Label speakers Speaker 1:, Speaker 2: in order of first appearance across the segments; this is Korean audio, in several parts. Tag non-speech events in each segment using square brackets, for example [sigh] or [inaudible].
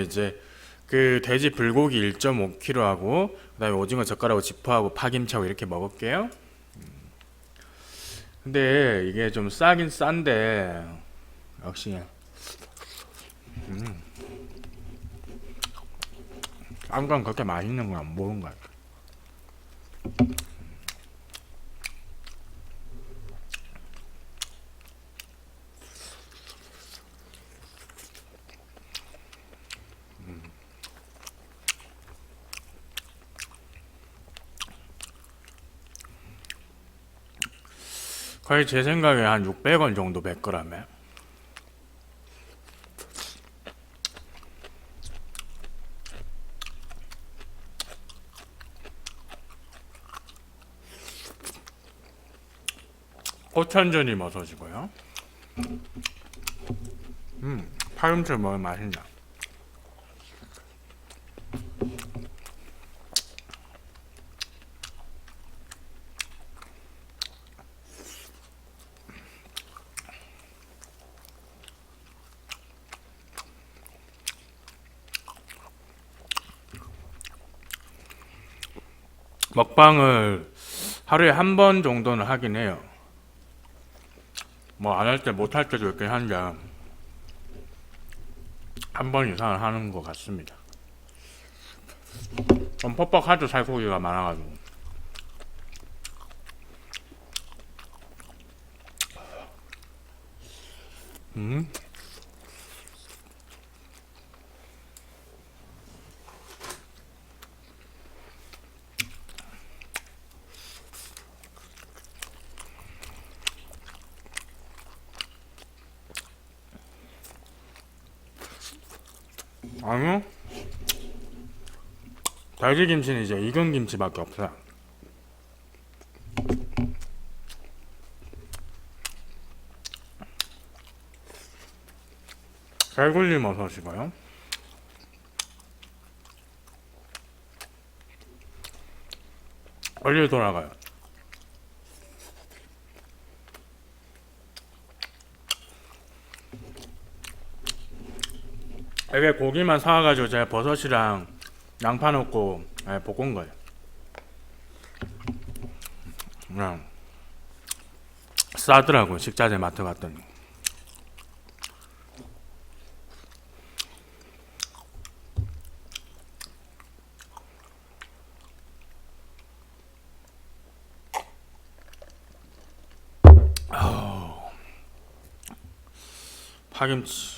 Speaker 1: 이제 그 돼지 불고기 1.5kg하고 그다음에 오징어 젓갈하고 지포하고 파김치하고 이렇게 먹을게요. 음. 근데 이게 좀 싸긴 싼데 역시 음. 딴건 그렇게 맛있는 건 안 먹은 것 같아. 거의 제 생각에 한 600원 정도 100g에. 고천전이 버섯이고요. 음, 파김치 먹으면 맛있다. 먹방을 하루에 한 번 정도는 하긴 해요. 뭐 안 할 때 못 할 때도 있긴 한데 한 번 이상은 하는 것 같습니다. 좀 퍽퍽하죠 살코기가 많아가지고. 음. 아니요. 달걀김치는 이제 익은 김치밖에 없어요. 살굴림 버섯이고요. 얼려 돌아가요. 이게 고기만 사와가지고 제가 버섯이랑 양파 넣고 예, 볶은 거예요. 그냥 싸더라고 식자재 마트 갔더니. 파김치.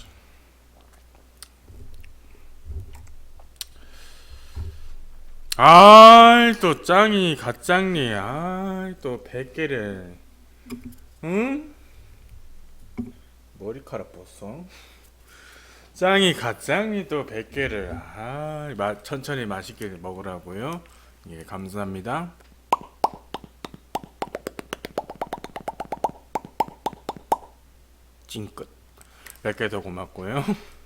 Speaker 1: 아이 또 짱이 갓짱니 아이 또 100개를 응? 머리카락 벗어. 짱이 갓짱이 또 100개를. 아 마, 천천히 맛있게 먹으라고요. 예 감사합니다. 찡끝 100개 더 고맙고요 [laughs]